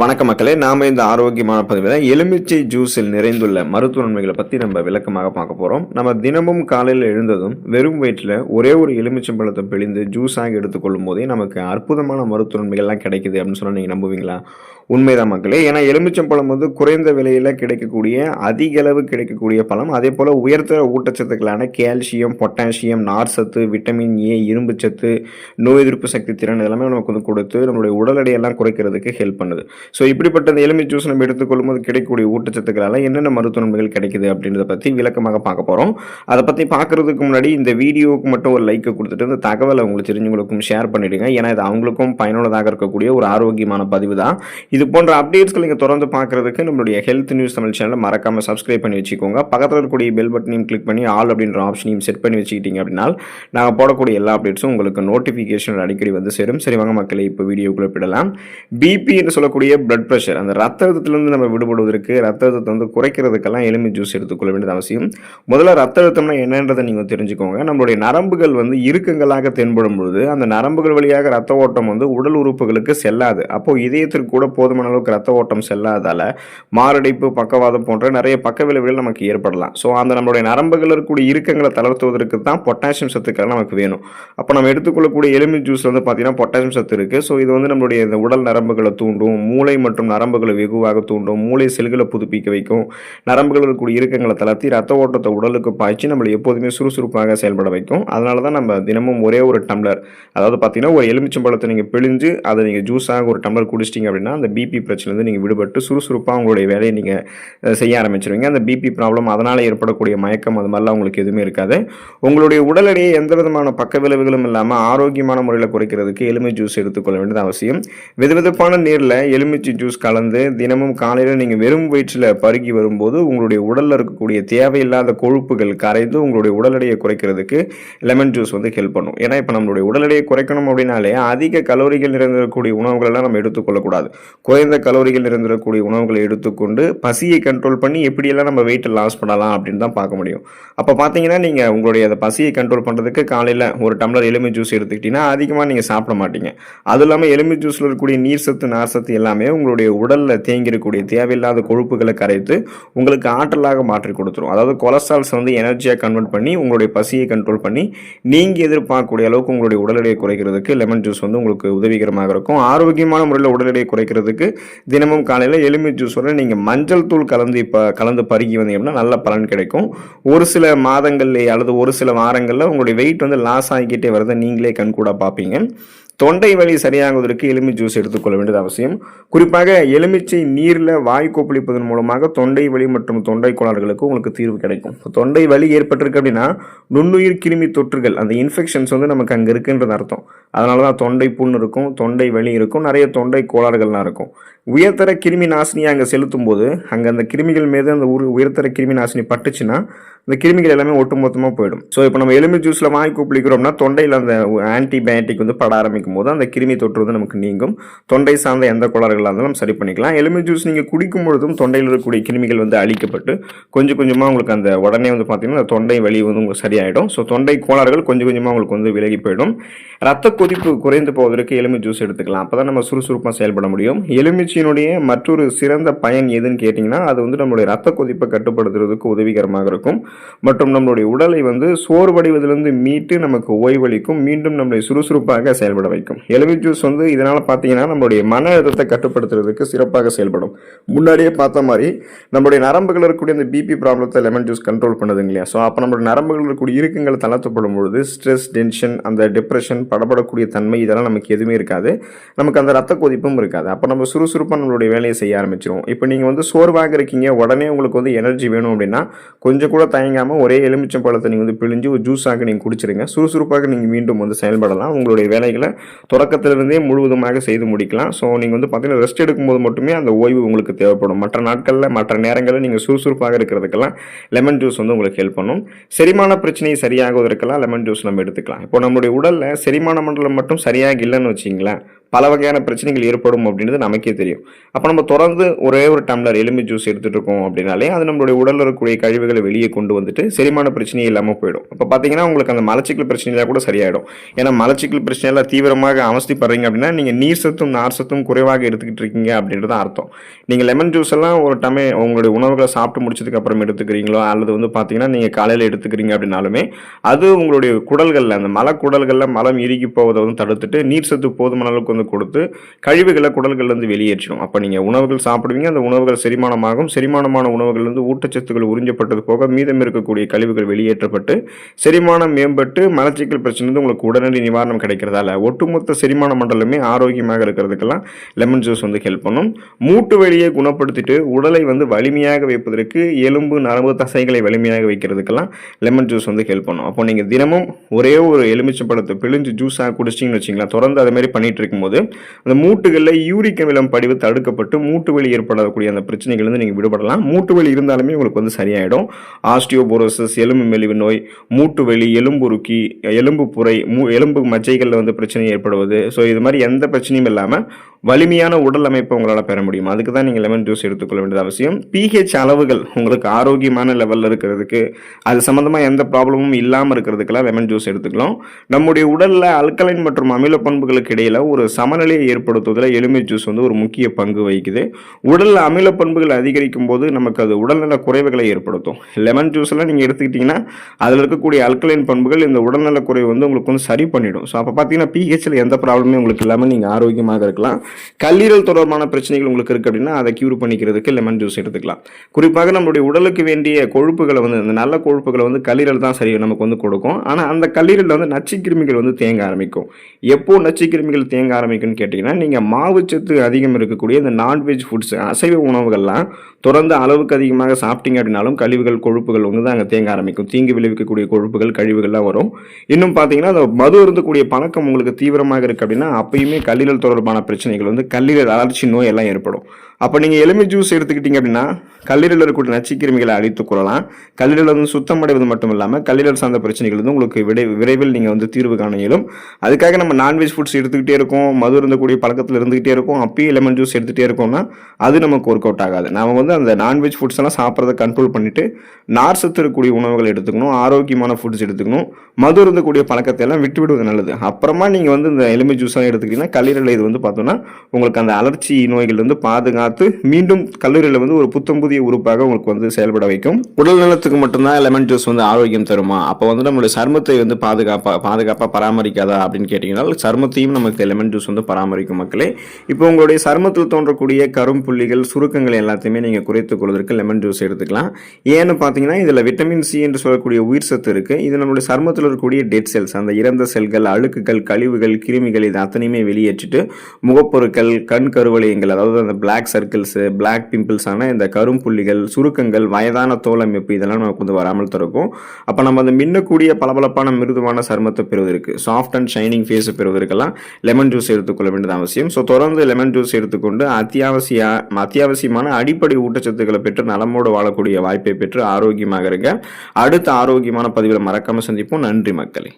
வணக்க மக்களே நாம இந்த ஆரோக்கியமான பதிவில் எலுமிச்சை ஜூஸில் நிறைந்துள்ள மருத்துவ நன்மைகளை பற்றி நம்ம விளக்கமாக பார்க்க போகிறோம் நம்ம தினமும் காலையில் எழுந்ததும் வெறும் வயிற்றில் ஒரே ஒரு எலுமிச்சை பழத்தை பிழிந்து ஜூஸாக எடுத்துக்கொள்ளும் போதே நமக்கு அற்புதமான மருத்துவ நன்மைகள்லாம் கிடைக்குது அப்படின்னு சொன்னால் நீங்கள் நம்புவீங்களா? உண்மைதான் மக்களே. ஏன்னா எலுமிச்சம்பழம் வந்து குறைந்த விலையில் கிடைக்கக்கூடிய அதிக அளவு கிடைக்கக்கூடிய பழம். அதே போல் உயர்த்த ஊட்டச்சத்துக்களான கால்சியம் பொட்டாசியம் நார் சத்து விட்டமின் ஏ இரும்பு சத்து நோய் எதிர்ப்பு சக்தி திறன் இதெல்லாமே நமக்கு வந்து கொடுத்து நம்மளுடைய உடல் எடையெல்லாம் குறைக்கிறதுக்கு ஹெல்ப் பண்ணுது. ஸோ இப்படிப்பட்ட இந்த எலுமிச்சை ஜூஸ் நம்ம எடுத்துக்கொள்ளும் போது கிடைக்கக்கூடிய ஊட்டச்சத்துக்களால் என்னென்ன மருத்துவ நன்மைகள் கிடைக்குது அப்படின்றத பற்றி விளக்கமாக பார்க்க போகிறோம் அதை பற்றி பார்க்கறதுக்கு முன்னாடி இந்த வீடியோவுக்கு மட்டும் ஒரு லைக்கை கொடுத்துட்டு இந்த தகவலை உங்களுக்கு தெரிஞ்சவங்களுக்கும் ஷேர் பண்ணிவிடுங்க ஏன்னா இது அவங்களுக்கும் பயனுள்ளதாக இருக்கக்கூடிய ஒரு ஆரோக்கியமான பதிவு தான். இது போன்ற அப்டேட்ஸ்கள் நீங்கள் தொடர்ந்து பார்க்குறதுக்கு நம்மளுடைய ஹெல்த் நியூஸ் தமிழ் சேனலை மறக்காமல் சப்ஸ்கிரைப் பண்ணி வச்சுக்கோங்க. பக்கத்தில் இருக்கக்கூடிய பெல் பட்டனையும் கிளிக் பண்ணி ஆல் அப்படின்ற ஆப்ஷனையும் செட் பண்ணி வச்சுக்கிட்டீங்க அப்படின்னா நாங்கள் போடக்கூடிய எல்லா அப்டேட்ஸும் உங்களுக்கு நோட்டிஃபிகேஷன் அடிக்கடி வந்து சேரும். சரி வாங்க மக்களை இப்போ வீடியோக்குள்ளே விடலாம் பிபி என்று சொல்லக்கூடிய பிளட் ப்ரெஷர் அந்த ரத்த அழுத்தத்திலிருந்து நம்ம விடுபடுவதற்கு ரத்த அழுத்தத்தை வந்து குறைக்கிறதுக்கெல்லாம் எலும்பி ஜூஸ் எடுத்துக்கொள்ள வேண்டியது அவசியம். முதல்ல ரத்த அழுத்தம்னா என்னன்றதை நீங்கள் தெரிஞ்சுக்கோங்க. நம்மளுடைய நரம்புகள் வந்து இறுக்கங்களாக தென்படும் பொழுது அந்த நரம்புகள் வழியாக ரத்த ஓட்டம் வந்து உடல் உறுப்புகளுக்கு செல்லாது. அப்போது இதயத்திற்கு கூட போதுமான அளவுக்கு ரத்த ஓட்டம் செல்லாதால மாரடைப்பு பக்கவாதம் போன்ற நிறைய பக்க விளைவுகள் நமக்கு ஏற்படலாம். ஸோ அந்த நம்மளுடைய நரம்புகள் இருக்கக்கூடிய இறுக்கங்களை தளர்த்துவதற்கு தான் பொட்டாசியம் சத்துக்கள் நமக்கு வேணும். அப்போ நம்ம எடுத்துக்கொள்ளக்கூடிய எலும்பி ஜூஸ் வந்து பார்த்தீங்கன்னா பொட்டாசியம் சத்து இருக்குது ஸோ இது வந்து நம்மளுடைய இந்த உடல் நரம்புகளை தூண்டும் மூளை மற்றும் நரம்புகளை வெகுவாக தூண்டும் மூளை செல்களை புதுப்பிக்க வைக்கும் நரம்புகள் இருக்கக்கூடிய இறுக்கங்களை தளர்த்தி ரத்த ஓட்டத்தை உடலுக்கு பாய்ச்சி நம்மளை எப்போதுமே சுறுசுறுப்பாக செயல்பட வைக்கும். அதனால தான் நம்ம தினமும் ஒரே ஒரு டம்ளர் அதாவது பார்த்தீங்கன்னா ஒரு எலுமிச்சம்பழத்தை நீங்கள் பிழிஞ்சு அதை நீங்கள் ஜூஸாக ஒரு டம்ளர் குடிச்சிட்டிங்க அப்படின்னா அந்த பிபி பிரச்சனைலேருந்து நீங்கள் விடுபட்டு சுறுசுறுப்பாக உங்களுடைய வேலையை நீங்கள் செய்ய ஆரம்பிச்சிருவீங்க. அந்த பிபி ப்ராப்ளம் அதனால் ஏற்படக்கூடிய மயக்கம் அது மாதிரிலாம் உங்களுக்கு எதுவுமே இருக்காது. உங்களுடைய உடல் எடையை எந்த விதமான பக்க விளைவுகளும் இல்லாமல் ஆரோக்கியமான முறையில் குறைக்கிறதுக்கு எலுமிச்சை ஜூஸ் எடுத்துக்கொள்ள வேண்டியது அவசியம். விதவிதப்பான நீரில் எலுமிச்சை ஜூஸ் கலந்து தினமும் காலையில் நீங்கள் வெறும் வயிற்றில் பருகி வரும்போது உங்களுடைய உடலில் இருக்கக்கூடிய தேவையில்லாத கொழுப்புகள் கரைந்து உங்களுடைய உடல் எடையை குறைக்கிறதுக்கு லெமன் ஜூஸ் வந்து ஹெல்ப் பண்ணும். ஏன்னா இப்போ நம்மளுடைய உடல் எடையை குறைக்கணும் அப்படின்னாலே அதிக கலோரிகள் நிறைந்திருக்கக்கூடிய உணவுகளெல்லாம் நம்ம எடுத்துக்கொள்ளக்கூடாது. குறைந்த கலோரிகள் நிறைந்திருக்கக்கூடிய உணவுகளை எடுத்துக்கொண்டு பசியை கண்ட்ரோல் பண்ணி எப்படியெல்லாம் நம்ம வெயிட்டை லாஸ் பண்ணலாம் அப்படின்னு தான் பார்க்க முடியும். அப்போ பார்த்தீங்கன்னா நீங்கள் உங்களுடைய அந்த பசியை கண்ட்ரோல் பண்ணுறதுக்கு காலையில் ஒரு டம்ளர் எலுமி ஜூஸ் எடுத்துக்கிட்டிங்கன்னா அதிகமாக நீங்கள் சாப்பிட மாட்டீங்க. அதுவும் இல்லாமல் எலுமி ஜூஸில் இருக்கக்கூடிய நீர் சத்து நார் சத்து எல்லாமே உங்களுடைய உடலில் தேங்கியிருக்கக்கூடிய தேவையில்லாத கொழுப்புகளை கரைத்து உங்களுக்கு ஆற்றலாக மாற்றி கொடுத்துரும். அதாவது கொலஸ்ட்ரால்ஸ் வந்து எனர்ஜியாக கன்வெர்ட் பண்ணி உங்களுடைய பசியை கண்ட்ரோல் பண்ணி நீங்கள் எதிர்பார்க்கக்கூடிய அளவுக்கு உங்களுடைய உடல் எடையை குறைக்கிறதுக்கு லெமன் ஜூஸ் வந்து உங்களுக்கு உதவிகரமாக இருக்கும். ஆரோக்கியமான முறையில் உடல் எடையை குறைக்கிறது பண்ணுறதுக்கு தினமும் காலையில் எலுமிச்சை ஜூஸோட நீங்கள் மஞ்சள் தூள் கலந்து இப்போ கலந்து பருகி வந்தீங்கன்னா நல்ல பலன் கிடைக்கும். ஒரு சில மாதங்கள்லேயே அல்லது ஒரு சில வாரங்களில் உங்களுடைய வெயிட் வந்து லாஸ் ஆகிக்கிட்டே வரதை நீங்களே கண்கூட பார்ப்பீங்க. தொண்டை வலி சரியாகுவதற்கு எலுமிச்சை ஜூஸ் எடுத்துக்கொள்ள வேண்டியது அவசியம். குறிப்பாக எலுமிச்சை நீரில் வாய் கொப்பளிப்பதன் மூலமாக தொண்டை வலி மற்றும் தொண்டை கோளாறுகளுக்கு உங்களுக்கு தீர்வு கிடைக்கும். தொண்டை வலி ஏற்பட்டிருக்கு அப்படின்னா நுண்ணுயிர் கிருமி தொற்றுகள் அந்த இன்ஃபெக்ஷன்ஸ் வந்து நமக்கு அங்கே இருக்குன்றது அர்த்தம். அதனால தான் தொண்டை புண் இருக்கும் தொண்டை வலி இருக்கும் நிறைய தொண்டை கோளாறுகள்லாம் இருக்கும். உயர்தர கிருமி நாசினியை அங்கே செலுத்தும் போது அங்கே அந்த கிருமிகள் மீது அந்த ஒரு உயர்தர கிருமி நாசினி பட்டுச்சுன்னா அந்த கிருமிகள் எல்லாமே ஒட்டுமொத்தமாக போயிடும். ஸோ இப்போ நம்ம எலும்பு ஜூஸில் வாங்கி கூப்பிடிக்கிறோம்னா தொண்டையில் அந்த ஆன்டிபயோட்டிக் வந்து பட ஆரம்பிக்கும் போது அந்த கிருமி தொற்று வந்து நமக்கு நீங்கும். தொண்டை சார்ந்த எந்த கோளாறுகளாக இருந்தாலும் சரி பண்ணிக்கலாம். எலும்பு ஜூஸ் நீங்கள் குடிக்கும் பொழுதும் தொண்டையில் இருக்கக்கூடிய கிருமிகள் வந்து அழிக்கப்பட்டு கொஞ்சம் கொஞ்சமாக உங்களுக்கு அந்த உடனே வந்து பார்த்தீங்கன்னா அந்த தொண்டை வலி வந்து உங்களுக்கு சரியாயிடும். ஸோ தொண்டை கோளாறுகள் கொஞ்சம் கொஞ்சமாக உங்களுக்கு வந்து விலகி போயிடும். ரத்த கொதிப்பு குறைந்து போவதற்கு எலுமி ஜூஸ் எடுத்துக்கலாம். அப்போ தான் நம்ம சுறுசுறுப்பாக செயல்பட முடியும். எலுமிச்சையினுடைய மற்றொரு சிறந்த பயன் எதுன்னு கேட்டிங்கன்னா அது வந்து நம்மளுடைய ரத்த கொதிப்பை கட்டுப்படுத்துறதுக்கு உதவிகரமாக இருக்கும். மற்றும் நம்மளுடைய உடலை வந்து சோர்வடைவதிலிருந்து மீட்டு நமக்கு ஓய்வளிக்கும் மீண்டும் நம்மளை சுறுசுறுப்பாக செயல்பட வைக்கும். எலுமி ஜூஸ் வந்து இதனால் பார்த்தீங்கன்னா நம்மளுடைய மன அழுத்தத்தை கட்டுப்படுத்துறதுக்கு சிறப்பாக செயல்படும். முன்னாடியே பார்த்த மாதிரி நம்மளுடைய நரம்புகள் இருக்கக்கூடிய அந்த பிபி ப்ராப்ளத்தை லெமன் ஜூஸ் கண்ட்ரோல் பண்ணுதுங்க இல்லையா? ஸோ அப்போ நம்மளுடைய நரம்புகள் இருக்கக்கூடிய இறுக்கங்கள் தளர்த்தப்படும் பொழுது ஸ்ட்ரெஸ் டென்ஷன் அந்த டிப்ரெஷன் படப்படக்கூடிய தன்மை இதெல்லாம் நமக்கு எதுவுமே இருக்காது. நமக்கு அந்த ரத்த கொதிப்பும் இருக்காது. அப்போ நம்ம சுறுசுறுப்பாக நம்மளுடைய வேலையை செய்ய ஆரம்பிச்சிருவோம். இப்போ நீங்கள் வந்து சோர்வாக இருக்கீங்க. உடனே உங்களுக்கு வந்து எனர்ஜி வேணும் அப்படின்னா கொஞ்சம் கூட தயங்காமல் ஒரே எலுமிச்சம் பழத்தை நீங்கள் வந்து பிழிஞ்சு ஒரு ஜூஸாக நீங்கள் குடிச்சிருங்க. சுறுசுறுப்பாக நீங்கள் மீண்டும் வந்து செயல்படலாம். உங்களுடைய வேலைகளை தொடக்கத்திலிருந்தே முழுவதுமாக செய்து முடிக்கலாம். ஸோ நீங்கள் வந்து பார்த்தீங்கன்னா ரெஸ்ட் எடுக்கும்போது மட்டுமே அந்த ஓய்வு உங்களுக்கு தேவைப்படும். மற்ற நாட்களில் மற்ற நேரங்களில் நீங்கள் சுறுசுறுப்பாக இருக்கிறதுக்கெல்லாம் லெமன் ஜூஸ் வந்து உங்களுக்கு ஹெல்ப் பண்ணும். செரிமான பிரச்சனை சரியாகுவதற்கெல்லாம் லெமன் ஜூஸ் நம்ம எடுத்துக்கலாம். இப்போ நம்மளுடைய உடலில் செரிமான மண்டலம் மட்டும் சரியாக இல்லைன்னு வச்சிங்களேன். பல வகையான பிரச்சனைகள் ஏற்படும் அப்படின்றது நமக்கே தெரியும். அப்போ நம்ம தொடர்ந்து ஒரே ஒரு டம்ளர் எலும்பு ஜூஸ் எடுத்துகிட்டு இருக்கோம் அப்படின்னாலே அது நம்மளுடைய உடலில் இருக்கக்கூடிய கழிவுகளை வெளியே கொண்டு வந்துட்டு செரிமான பிரச்சனை இல்லாமல் போயிடும். இப்போ பார்த்தீங்கன்னா உங்களுக்கு அந்த மலச்சிக்கல் பிரச்சனைலாம் கூட சரியாயிடும். ஏன்னா மலச்சிக்கல் பிரச்சனையெல்லாம் தீவிரமாக அவஸ்திப்படுறீங்க அப்படின்னா நீங்கள் நீர் சத்தும் நார் சத்தும் குறைவாக எடுத்துக்கிட்டு இருக்கீங்க அப்படின்றது அர்த்தம். நீங்கள் லெமன் ஜூஸ் எல்லாம் ஒரு டமே உங்களுடைய உணவுகளை சாப்பிட்டு முடிச்சதுக்கு அப்புறம் எடுத்துக்கிறீங்களோ அல்லது வந்து பார்த்தீங்கன்னா நீங்கள் காலையில் எடுத்துக்கிறீங்க அப்படின்னாலுமே அது உங்களுடைய குடல்களில் அந்த மலக்குடல்களில் மலம் இறுகி போவதை வந்து தடுத்துட்டு நீர் சத்து போதுமான அளவுக்கு வந்து கொடுத்து கழிவுகளை குடல்கள்லேருந்து வெளியேற்றிடும். அப்போ நீங்கள் உணவுகள் சாப்பிடுவீங்க அந்த உணவுகள் செரிமானமாகும். செரிமானமான உணவுகள்லேருந்து ஊட்டச்சத்துக்கள் உறிஞ்சப்பட்டது போக மீதம் இருக்கக்கூடிய கழிவுகள் வெளியேற்றப்பட்டு செரிமானம் மேம்பட்டு மலச்சிக்கல் பிரச்சனை வந்து உங்களுக்கு உடனடி நிவாரணம் கிடைக்கிறதால ஒட்டுமொத்த செரிமான மண்டலமே ஆரோக்கியமாக இருக்கிறதுக்கெல்லாம் லெமன் ஜூஸ் வந்து ஹெல்ப் பண்ணும். மூட்டு வழியை குணப்படுத்திட்டு உடலை வந்து வலிமையாக வைப்பதற்கு எலும்பு நரம்பு தசைகளை வலிமையாக வைக்கிறதுக்கெல்லாம் லெமன் ஜூஸ் வந்து ஹெல்ப் பண்ணும். அப்போ நீங்கள் தினமும் ஒரே ஒரு எலுமிச்சை எலுமிச்சம்பழத்தை பிழிஞ்சு ஜூஸாக குடிச்சிங்கன்னு வச்சிங்களா தொடர்ந்து அதே மாதிரி பண்ணிகிட்டு இருக்கும்போது அந்த மூட்டுகளில் யூரிக் அமிலம் படிவு தடுக்கப்பட்டு மூட்டு வலி ஏற்படக்கூடிய அந்த பிரச்சனைகள் நீங்கள் விடுபடலாம். மூட்டு வலி இருந்தாலுமே உங்களுக்கு வந்து சரியாயிடும். ஆஸ்டியோபோரோசஸ் எலும்பு மெலிவு நோய் மூட்டு வலி எலும்புருக்கி எலும்பு புரை மூ எலும்பு மச்சைகளில் வந்து பிரச்சனை ஏற்படுவது. ஸோ இது மாதிரி எந்த பிரச்சனையும் இல்லாமல் வலிமையான உடல் அமைப்பை உங்களால் பெற முடியும்? அதுக்கு தான் நீங்கள் லெமன் ஜூஸ் எடுத்துக்கொள்ள வேண்டியது அவசியம். பிஹெச் அளவுகள் உங்களுக்கு ஆரோக்கியமான லெவலில் இருக்கிறதுக்கு அது சம்மந்தமாக எந்த ப்ராப்ளமும் இல்லாமல் இருக்கிறதுக்கெல்லாம் லெமன் ஜூஸ் எடுத்துக்கலாம். நம்முடைய உடலில் அல்கலைன் மற்றும் அமில பண்புகளுக்கு இடையில் ஒரு சமநிலையை ஏற்படுத்துவதில் எலுமிச்சை ஜூஸ் வந்து ஒரு முக்கிய பங்கு வகிக்குது. உடலில் அமில பண்புகள் அதிகரிக்கும் போது நமக்கு அது உடல்நல குறைவுகளை ஏற்படுத்தும். லெமன் ஜூஸ்லாம் நீங்கள் எடுத்துக்கிட்டிங்கன்னா அதில் இருக்கக்கூடிய அல்கலைன் பண்புகள் இந்த உடல்நல குறைவு வந்து உங்களுக்கு வந்து சரி பண்ணிடும். ஸோ அப்போ பார்த்தீங்கன்னா பிஹெச்சில் எந்த ப்ராப்ளமே உங்களுக்கு இல்லாமல் நீங்கள் ஆரோக்கியமாக இருக்கலாம். கல்லீரல் தொடர்பான பிரச்சனைகள் உங்களுக்கு இருக்குது அப்படின்னா அதை க்யூர் பண்ணிக்கிறதுக்கு லெமன் ஜூஸ் எடுத்துக்கலாம். குறிப்பாக நம்மளுடைய உடலுக்கு வேண்டிய கொழுப்புகளை வந்து இந்த நல்ல கொழுப்புகளை வந்து கல்லீரல் தான் சரி நமக்கு வந்து கொடுக்கும். ஆனால் அந்த கல்லீரலில் வந்து நச்சு கிருமிகள் வந்து தேங்க ஆரம்பிக்கும். எப்போ நச்சுக்கிருமிகள் தேங்க ஆரம்பிக்கும்னு கேட்டிங்கன்னா நீங்கள் மாவுச்சத்து அதிகம் இருக்கக்கூடிய இந்த நான்வெஜ் ஃபுட்ஸ் அசைவ உணவுகள்லாம் தொடர்ந்து அளவுக்கு அதிகமாக சாப்பிட்டீங்க அப்படின்னாலும் கழிவுகள் கொழுப்புகள் வந்து தான் அங்கே தேங்க ஆரம்பிக்கும். தீங்கு விளைவிக்கக்கூடிய கொழுப்புகள் கழிவுகள்லாம் வரும். இன்னும் பார்த்தீங்கன்னா அந்த மது இருந்தக்கூடிய பழக்கம் உங்களுக்கு தீவிரமாக இருக்குது அப்படின்னா அப்பயுமே கல்லீரல் தொடர்பான பிரச்சனைகள் வந்து கல்லீரல் அலர்ச்சி நோய் எல்லாம் ஏற்படும். அப்போ நீங்கள் எலும்பி ஜூஸ் எடுத்துக்கிட்டீங்க அப்படின்னா கல்லீரலில் இருக்கக்கூடிய நச்சுக்கிருமிகளை அழித்துக் கொள்ளலாம். கல்லீரல் வந்து சுத்தமடைவது மட்டும் இல்லாமல் கல்லீரல் சார்ந்த பிரச்சனைகள் வந்து உங்களுக்கு விடை விரைவில் நீங்கள் வந்து தீர்வு காண இயலும். அதுக்காக நம்ம நான்வெஜ் ஃபுட்ஸ் எடுத்துக்கிட்டே இருக்கோம். மது இருந்தக்கூடிய பழக்கத்தில் இருந்துக்கிட்டே இருக்கோம். அப்பயும் லெமன் ஜூஸ் எடுத்துகிட்டே இருக்கோம்னா அது நமக்கு ஒர்க் அவுட் ஆகாது. நாம வந்து அந்த நான்வெஜ் ஃபுட்ஸ் எல்லாம் சாப்பிட்றத கண்ட்ரோல் பண்ணிட்டு நார் சத்து இருக்கக்கூடிய உணவுகள் எடுத்துக்கணும் ஆரோக்கியமான ஃபுட்ஸ் எடுத்துக்கணும் மது இருந்தக்கூடிய பழக்கத்தை எல்லாம் விட்டு விடுவது நல்லது. அப்புறமா நீங்கள் வந்து இந்த எலும்பை ஜூஸாக எடுத்துக்கிட்டீங்கன்னா கல்லீரலை இது வந்து பார்த்தோம்னா உங்களுக்கு அந்த அலர்ச்சி நோய்கள் வந்து பாதுகாத்து மீண்டும் கல்லூரியில் வந்து ஒரு புத்தம் புதிய உறுப்பாக உங்களுக்கு வந்து செயல்பட வைக்கும். உடல் நலத்துக்கு மட்டும்தான் லெமன் ஜூஸ் வந்து ஆரோக்கியம் தருமா? அப்போ வந்து நம்மளுடைய சருமத்தை வந்து பாதுகாப்பாக பாதுகாப்பாக பராமரிக்காதா அப்படின்னு கேட்டிங்கன்னா சருமத்தையும் நமக்கு லெமன் ஜூஸ் வந்து பராமரிக்கும் மக்களே. இப்போ உங்களுடைய சருமத்தில் தோன்றக்கூடிய கரும்புள்ளிகள் சுருக்கங்கள் எல்லாத்தையுமே நீங்கள் குறைத்து கொள்வதற்கு லெமன் ஜூஸ் எடுத்துக்கலாம். ஏன்னு பார்த்தீங்கன்னா இதில் விட்டமின் சி என்று சொல்லக்கூடிய உயிர் சத்து இருக்குது இது நம்மளுடைய சர்மத்தில் இருக்கக்கூடிய டெட் செல்ஸ் அந்த இறந்த செல்கள் அழுக்குகள் கழிவுகள் கிருமிகள் இது அத்தனையுமே வெளியேற்றிட்டு முகப்பொருட்கள் கண் கருவளையங்கள் அதாவது அந்த பிளாக் சர்க்கிள்ஸு பிளாக் பிம்பிள்ஸான இந்த கரும்புள்ளிகள் சுருக்கங்கள் வயதான தோல் அமைப்பு இதெல்லாம் நமக்கு வந்து வராமல் திறக்கும் அப்போ நம்ம அந்த மின்னக்கூடிய பளபளப்பான மிருதுவான சருமத்தை பெறுவதற்கு சாஃப்ட் அண்ட் ஷைனிங் ஃபேஸை பெறுவதற்கெல்லாம் லெமன் ஜூஸ் எடுத்துக்கொள்ள வேண்டியது அவசியம். ஸோ தொடர்ந்து லெமன் ஜூஸ் எடுத்துக்கொண்டு அத்தியாவசிய அத்தியாவசியமான அடிப்படை ஊட்டச்சத்துக்களை பெற்று நலமோடு வாழக்கூடிய வாய்ப்பை பெற்று ஆரோக்கியமாக இருங்க அடுத்த ஆரோக்கியமான பதிவில் மறக்காம சந்திப்போம். நன்றி மக்களே.